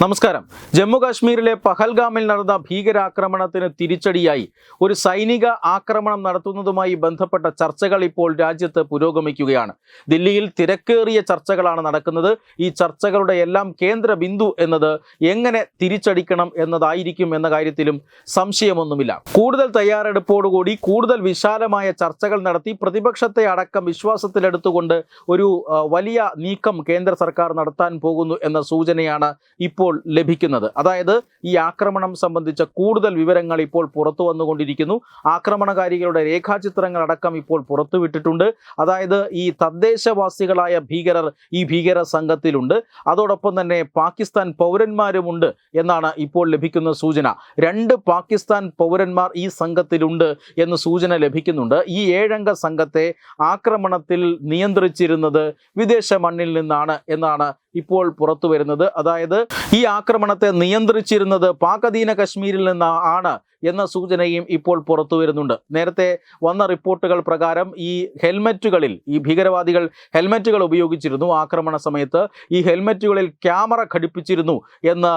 നമസ്കാരം. ജമ്മു കാശ്മീരിലെ പഹൽഗാമിൽ നടന്ന ഭീകരാക്രമണത്തിന് തിരിച്ചടിയായി. ഒരു സൈനിക ആക്രമണം നടത്തുന്നതുമായി ബന്ധപ്പെട്ട ചർച്ചകൾ ഇപ്പോൾ രാജ്യത്ത് പുരോഗമിക്കുകയാണ്. ദില്ലിയിൽ തിരക്കേറിയ ചർച്ചകളാണ് നടക്കുന്നത്. ഈ ചർച്ചകളുടെ എല്ലാം കേന്ദ്ര ബിന്ദു എന്നത് എങ്ങനെ തിരിച്ചടിക്കണം എന്നതായിരിക്കും എന്ന കാര്യത്തിലും സംശയമൊന്നുമില്ല. കൂടുതൽ തയ്യാറെടുപ്പോടുകൂടി കൂടുതൽ വിശാലമായ ചർച്ചകൾ നടത്തി പ്രതിപക്ഷത്തെ അടക്കം വിശ്വാസത്തിലെടുത്തുകൊണ്ട് ഒരു വലിയ നീക്കം കേന്ദ്ര സർക്കാർ നടത്താൻ പോകുന്നു എന്ന സൂചനയാണ് ഇപ്പോൾ ലഭിക്കുന്നത്. അതായത് ഈ ആക്രമണം സംബന്ധിച്ച കൂടുതൽ വിവരങ്ങൾ ഇപ്പോൾ പുറത്തു വന്നുകൊണ്ടിരിക്കുന്നു. ആക്രമണകാരികളുടെ രേഖാചിത്രങ്ങൾ അടക്കം ഇപ്പോൾ പുറത്തുവിട്ടിട്ടുണ്ട് അതായത് ഈ തദ്ദേശവാസികളായ ഭീകരർ ഈ ഭീകര സംഘത്തിലുണ്ട്. അതോടൊപ്പം തന്നെ പാകിസ്ഥാൻ പൗരന്മാരുമുണ്ട് എന്നാണ് ഇപ്പോൾ ലഭിക്കുന്ന സൂചന. രണ്ട് പാകിസ്ഥാൻ പൗരന്മാർ ഈ സംഘത്തിലുണ്ട് എന്ന് സൂചന ലഭിക്കുന്നുണ്ട്. ഈ ഏഴംഗ സംഘത്തെ ആക്രമണത്തിൽ നിയന്ത്രിച്ചിരുന്നത് വിദേശ മണ്ണിൽ നിന്നാണ് എന്നാണ് ഇപ്പോൾ പുറത്തു വരുന്നത്. അതായത് ഈ ആക്രമണത്തെ നിയന്ത്രിച്ചിരുന്നത് പാക് അധീന കശ്മീരിൽ നിന്ന് ആണ് എന്ന സൂചനയും ഇപ്പോൾ പുറത്തു വരുന്നുണ്ട്. നേരത്തെ വന്ന റിപ്പോർട്ടുകൾ പ്രകാരം ഈ ഹെൽമറ്റുകളിൽ ഈ ഭീകരവാദികൾ ഹെൽമറ്റുകൾ ഉപയോഗിച്ചിരുന്നു. ആക്രമണ സമയത്ത് ഈ ഹെൽമറ്റുകളിൽ ക്യാമറ ഘടിപ്പിച്ചിരുന്നു എന്ന്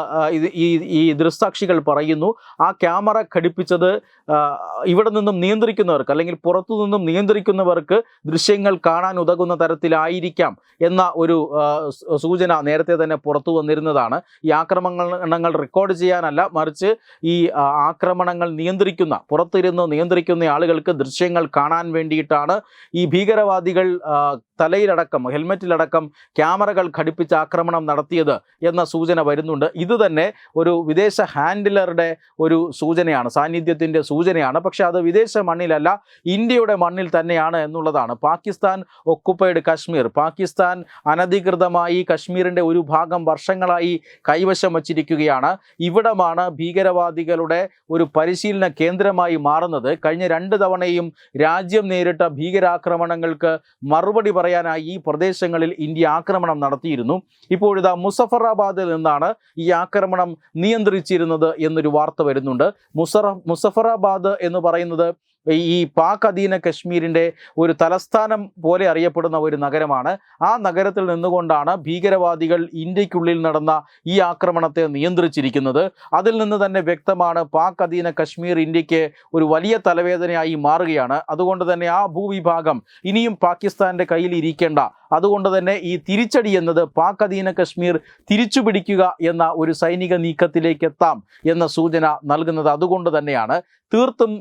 ഈ ഈ ദൃക്സാക്ഷികൾ പറയുന്നു. ആ ക്യാമറ ഘടിപ്പിച്ചത് ഇവിടെ നിന്നും നിയന്ത്രിക്കുന്നവർക്ക് അല്ലെങ്കിൽ പുറത്തു നിന്നും നിയന്ത്രിക്കുന്നവർക്ക് ദൃശ്യങ്ങൾ കാണാൻ ഉതകുന്ന തരത്തിലായിരിക്കാം എന്ന ഒരു സൂചന നേരത്തെ തന്നെ പുറത്തു വന്നിരുന്നതാണ്. ഈ ആക്രമണങ്ങൾ റെക്കോർഡ് ചെയ്യാനല്ല മറിച്ച് ഈ ആ, ആക്രമണങ്ങൾ നിയന്ത്രിക്കുന്ന പുറത്തിരുന്ന് നിയന്ത്രിക്കുന്ന ആളുകൾക്ക് ദൃശ്യങ്ങൾ കാണാൻ വേണ്ടിയിട്ടാണ് ഈ ഭീകരവാദികൾ തലയിലടക്കം ഹെൽമെറ്റിലടക്കം ക്യാമറകൾ ഘടിപ്പിച്ച് ആക്രമണം നടത്തിയത് എന്ന സൂചന വരുന്നുണ്ട്. ഇത് തന്നെ ഒരു വിദേശ ഹാൻഡിലറുടെ ഒരു സൂചനയാണ് സാന്നിധ്യത്തിന്റെ സൂചനയാണ്. പക്ഷെ അത് വിദേശ മണ്ണിലല്ല ഇന്ത്യയുടെ മണ്ണിൽ തന്നെയാണ് എന്നുള്ളതാണ്. പാകിസ്ഥാൻ ഒക്കുപ്പൈഡ് കശ്മീർ പാകിസ്ഥാൻ അനധികൃതമായി കശ്മീരിന്റെ ഒരു ഭാഗം വർഷങ്ങളായി കൈവശം വച്ചിരിക്കുകയാണ്. ഇവിടമാണ് ഭീകരവാദികളുടെ ഒരു പരിശീലന കേന്ദ്രമായി മാറുന്നത് കഴിഞ്ഞ രണ്ട് തവണയും രാജ്യം നേരിട്ട ഭീകരാക്രമണങ്ങൾക്ക് മറുപടി പറയാനായി ഈ പ്രദേശങ്ങളിൽ ഇന്ത്യ ആക്രമണം നടത്തിയിരുന്നു. ഇപ്പോഴിതാ മുസഫറാബാദിൽ നിന്നാണ് ഈ ആക്രമണം നിയന്ത്രിച്ചിരുന്നത് എന്നൊരു വാർത്ത വരുന്നുണ്ട്. മുസറ മുസഫറാബാദ് എന്ന് പറയുന്നത് ഈ പാക് അധീന കശ്മീരിന്റെ ഒരു തലസ്ഥാനം പോലെ അറിയപ്പെടുന്ന ഒരു നഗരമാണ്. ആ നഗരത്തിൽ നിന്നുകൊണ്ടാണ് ഭീകരവാദികൾ ഇന്ത്യക്കുള്ളിൽ നടന്ന ഈ ആക്രമണത്തെ നിയന്ത്രിച്ചിരിക്കുന്നത്. അതിൽ നിന്ന് തന്നെ വ്യക്തമാണ് പാക് അധീന കശ്മീർ ഇന്ത്യയ്ക്ക് ഒരു വലിയ തലവേദനയായി മാറുകയാണ്. അതുകൊണ്ട് തന്നെ ആ ഭൂവിഭാഗം ഇനിയും പാകിസ്ഥാന്റെ കയ്യിൽ ഇരിക്കേണ്ട. അതുകൊണ്ട് തന്നെ ഈ തിരിച്ചടി എന്നത് പാക് അധീന കശ്മീർ തിരിച്ചു പിടിക്കുക എന്ന ഒരു സൈനിക നീക്കത്തിലേക്ക് എത്താം എന്ന സൂചന നൽകുന്നത് അതുകൊണ്ട് തന്നെയാണ്. തീർത്തും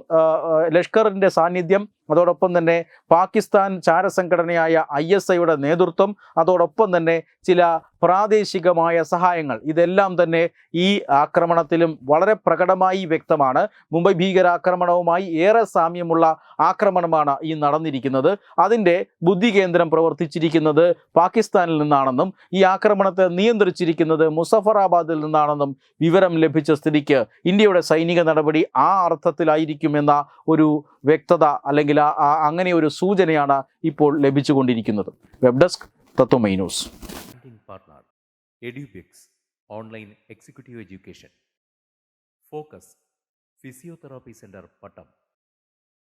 ലഷ്കറിന്റെ സാന്നിധ്യം അതോടൊപ്പം തന്നെ പാകിസ്ഥാൻ ചാരസംഘടനയായ ഐ എസ് ഐയുടെ നേതൃത്വം അതോടൊപ്പം തന്നെ ചില പ്രാദേശികമായ സഹായങ്ങൾ. ഇതെല്ലാം തന്നെ ഈ ആക്രമണത്തിലും വളരെ പ്രകടമായി വ്യക്തമാണ്. മുംബൈ ഭീകരാക്രമണവുമായി ഏറെ സാമ്യമുള്ള ആക്രമണമാണ് ഈ നടന്നിരിക്കുന്നത്. അതിന്റെ ബുദ്ധി കേന്ദ്രം പ്രവർത്തിച്ചിരിക്കുന്നത് പാകിസ്ഥാനിൽ നിന്നാണെന്നും ഈ ആക്രമണത്തെ നിയന്ത്രിച്ചിരിക്കുന്നത് മുസഫറാബാദിൽ നിന്നാണെന്നും വിവരം ലഭിച്ച സ്ഥിതിക്ക് ഇന്ത്യയുടെ സൈനിക നടപടി ആ അർത്ഥത്തിലായിരിക്കുമെന്ന ഒരു വ്യക്തത അല്ലെങ്കിൽ അങ്ങനെ ഒരു സൂചനയാണ് ഇപ്പോൾ ലഭിച്ചുകൊണ്ടിരിക്കുന്നത്. Web desk Tatwamayi news. Funding online executive education focus physiotherapy Focus Pattom